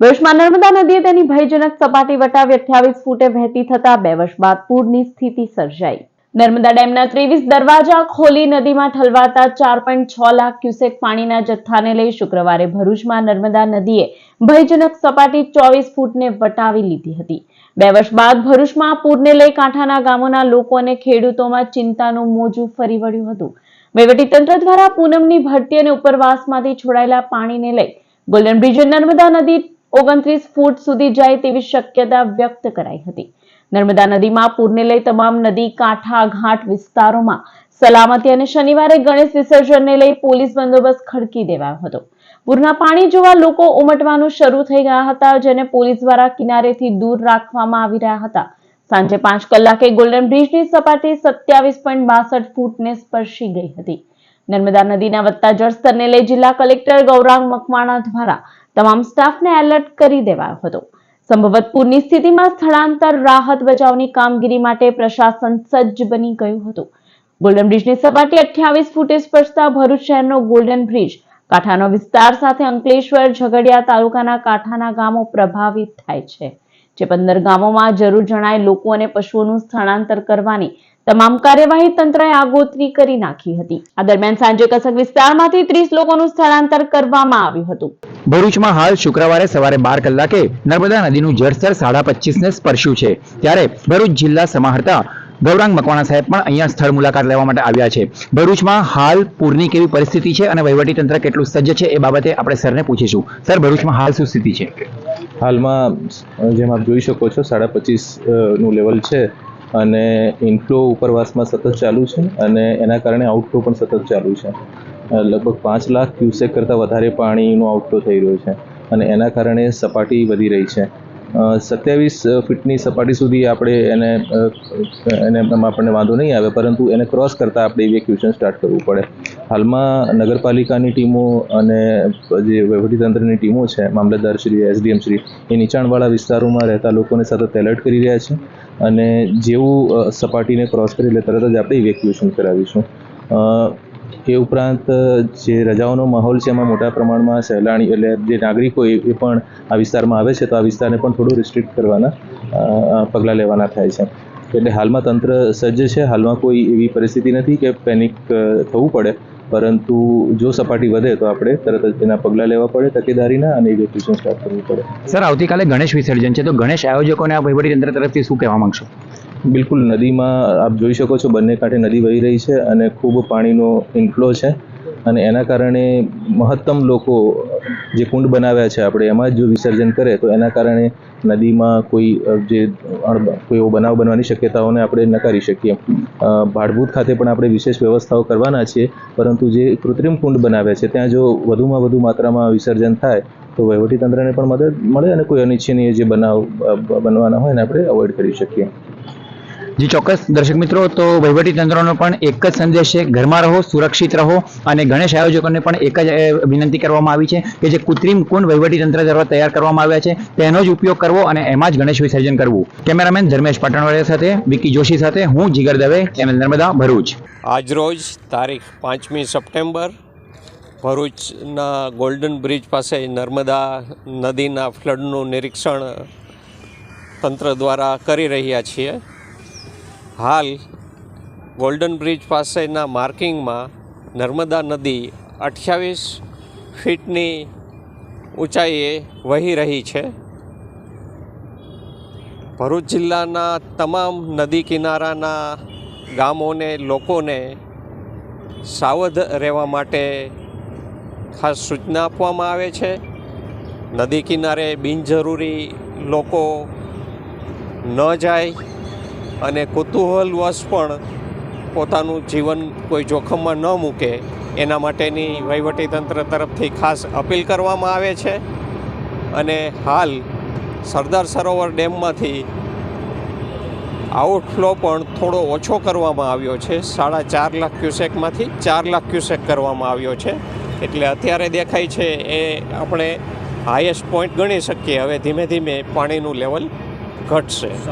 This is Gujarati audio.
વર્ષમાં નર્મદા નદીએ તેની ભયજનક સપાટી વટાવી અઠ્યાવીસ ફૂટે વહેતી થતા બે વર્ષ બાદ પૂરની સ્થિતિ સર્જાઈ. નર્મદા ડેમના ત્રેવીસ દરવાજા ખોલી નદીમાં ઠલવાતા ચાર પોઈન્ટ છ લાખ ક્યુસેક પાણીના જથ્થાને લઈ શુક્રવારે ભરૂચમાં નર્મદા નદીએ ભયજનક સપાટી ચોવીસ ફૂટને વટાવી લીધી હતી. બે વર્ષ બાદ ભરૂચમાં પૂરને લઈ કાંઠાના ગામોના લોકો અને ખેડૂતોમાં ચિંતાનું મોજું ફરી વળ્યું હતું. વહીવટીતંત્ર દ્વારા પૂનમની ભરતી અને ઉપરવાસમાંથી છોડાયેલા પાણીને લઈ ગોલ્ડન બ્રિજ નર્મદા નદી ઓગણત્રીસ ફૂટ સુધી જાય તેવી શક્યતા વ્યક્ત કરાઈ હતી. નર્મદા નદીમાં પૂરને લઈ તમામ નદી, કાંઠા, ઘાટ વિસ્તારોમાં સલામતી અને શનિવારે ગણેશ વિસર્જનને લઈ પોલીસ બંદોબસ્ત ખડકી દેવાયો હતો. પૂરના પાણી જોવા લોકો ઉમટવાનું શરૂ થઈ ગયા હતા, જેને પોલીસ દ્વારા કિનારેથી દૂર રાખવામાં આવી રહ્યા હતા. સાંજે પાંચ કલાકે ગોલ્ડન બ્રિજની સપાટી સત્યાવીસ પોઈન્ટ બાસઠ ફૂટને સ્પર્શી ગઈ હતી. નર્મદા નદીના વધતા જળસ્તરને લઈ જિલ્લા કલેક્ટર ગૌરાંગ મકવાણા દ્વારા તમામ સ્ટાફને એલર્ટ કરી દેવાયો હતો. સંભવત પૂરની સ્થિતિમાં સ્થળાંતર રાહત બચાવની કામગીરી માટે પ્રશાસન સજ્જ બની ગયું હતું. ગોલ્ડન બ્રિજની સપાટી અઠ્યાવીસ ફૂટે સ્પર્શતા ભરૂચ શહેરનો ગોલ્ડન બ્રિજ કાંઠાનો વિસ્તાર સાથે અંકલેશ્વર, ઝઘડિયા તાલુકાના કાંઠાના ગામો પ્રભાવિત થાય છે. જે પંદર ગામોમાં જરૂર જણાય લોકો અને પશુઓનું સ્થળાંતર કરવાની તમામ કાર્યવાહી તંત્રએ આગોતરી કરી નાખી હતી. આ દરમિયાન સાંજે કસક વિસ્તારમાંથી ત્રીસ લોકોનું સ્થળાંતર કરવામાં આવ્યું હતું. ભરૂચમાં હાલ શુક્રવારે સવારે બાર કલાકે નર્મદા નદીનું જળસ્તર સાડા પચીસને સ્પર્શ્યું છે. ત્યારે ભરૂચ જિલ્લા સમાહર્તા ગૌરાંગ મકવાણા સાહેબ પણ અહીંયા સ્થળ મુલાકાત લેવા માટે આવ્યા છે. ભરૂચમાં હાલ પૂરની કેવી પરિસ્થિતિ છે અને વહીવટીતંત્ર કેટલું સજ્જ છે એ બાબતે આપણે સરને પૂછીશું. સર ભરૂચમાં હાલ શું સ્થિતિ છે? હાલમાં જેમ આપ જોઈ શકો છો સાડા પચીસનું લેવલ છે. અને ઇનફ્લો ઉપરવાસમાં સતત ચાલુ છે અને એના કારણે આઉટફ્લો પણ સતત ચાલુ છે. લગભગ પાંચ લાખ ક્યુસેક કરતાં વધારે પાણીનો આઉટફ્લો થઈ રહ્યો છે અને એના કારણે સપાટી વધી રહી છે. સત્યાવીસ ફીટની સપાટી સુધી આપણે એને એને આપણને વાંધો નહીં આવે, પરંતુ એને ક્રોસ કરતાં આપણે ઇવેક્યુએશન સ્ટાર્ટ કરવું પડે. હાલમાં નગરપાલિકાની ટીમો અને જે વહીવટીતંત્રની ટીમો છે, મામલતદાર શ્રી, એસડીએમ શ્રી, એ નીચાણવાળા વિસ્તારોમાં રહેતા લોકોને સતત એલર્ટ કરી રહ્યા છે અને જેવું સપાટીને ક્રોસ કરી એટલે તરત જ આપણે ઇવેક્યુએશન કરાવીશું. એ ઉપરાંત જે રજાઓનો માહોલ છે એમાં મોટા પ્રમાણમાં સહેલાણી એટલે જે નાગરિકો એ પણ આ વિસ્તારમાં આવે છે, તો આ વિસ્તારને પણ થોડું રિસ્ટ્રિક્ટ કરવાના પગલાં લેવાના થાય છે. એટલે હાલમાં તંત્ર સજ્જ છે, હાલમાં કોઈ એવી પરિસ્થિતિ નથી કે પેનિક થવું પડે. પરંતુ જો સપાટી વધે તો આપણે તરત જ તેના પગલાં લેવા પડે તકેદારીના અને ઇવેક્યુએશન સ્ટાર્ટ કરવું પડે. સર આવતીકાલે ગણેશ વિસર્જન છે તો ગણેશ આયોજકોને આ વહીવટીતંત્ર તરફથી શું કહેવા માંગશો? બિલકુલ નદીમાં આપ જોઈ શકો છો બંને કાંઠે નદી વહી રહી છે અને ખૂબ પાણીનો ઇન્ફ્લો છે અને એના કારણે મહત્તમ લોકો જે કુંડ બનાવ્યા છે આપણે એમાં જ જો વિસર્જન કરે તો એના કારણે નદીમાં કોઈ જે કોઈ એવો બનાવ બનવાની શક્યતાઓને આપણે નકારી શકીએ. ભાડભૂત ખાતે પણ આપણે વિશેષ વ્યવસ્થાઓ કરવાના છીએ, પરંતુ જે કૃત્રિમ કુંડ બનાવ્યા છે, ત્યાં જો વધુમાં વધુ માત્રામાં વિસર્જન થાય, તો વહીવટીતંત્રને પણ મદદ મળે અને કોઈ અનિચ્છનીય જે બનાવ બનવાના હોય એને આપણે અવોઇડ કરી શકીએ. જી, ચોક્કસ. દર્શક મિત્રો, તો વહીવટી તંત્રનો પણ એક જ સંદેશ છે. ઘરમાં રહો, સુરક્ષિત રહો અને ગણેશ આયોજકોને પણ એક જ વિનંતી કરવામાં આવી છે કે જે કૃત્રિમ કુંડ વહીવટીતંત્ર દ્વારા તૈયાર કરવામાં આવ્યા છે, તેનો જ ઉપયોગ કરવો અને એમાં જ ગણેશ વિસર્જન કરવું. કેમેરામેન ધર્મેશ પાટણવાડિયા સાથે, વિકી જોશી સાથે, હું જીગર દવે, ચેનલ નર્મદા, ભરૂચ. આજરોજ તારીખ પાંચમી સપ્ટેમ્બર, ભરૂચના ગોલ્ડન બ્રિજ પાસે નર્મદા નદીના ફ્લડનું નિરીક્ષણ તંત્ર દ્વારા કરી રહ્યા છીએ. હાલ ગોલ્ડન બ્રિજ પાસેના માર્કિંગમાં નર્મદા નદી અઠ્યાવીસ ફીટની ઊંચાઈએ વહી રહી છે. ભરૂચ જિલ્લાના તમામ નદી કિનારાના ગામોને, લોકોને સાવધ રહેવા માટે ખાસ સૂચના આપવામાં આવે છે. નદી કિનારે બિનજરૂરી લોકો ન જાય. અને કુતૂહલવશ પણ પોતાનું જીવન કોઈ જોખમમાં ન મૂકે, એના માટેની વહીવટીતંત્ર તરફથી ખાસ અપીલ કરવામાં આવે છે. અને હાલ સરદાર સરોવર ડેમમાંથી આઉટફ્લો પણ થોડો ઓછો કરવામાં આવ્યો છે. સાડા ચાર લાખ ક્યુસેકમાંથી ચાર લાખ ક્યુસેક કરવામાં આવ્યો છે. એટલે અત્યારે દેખાય છે એ આપણે હાઈએસ્ટ પોઈન્ટ ગણી શકીએ. હવે ધીમે ધીમે પાણીનું લેવલ ઘટશે.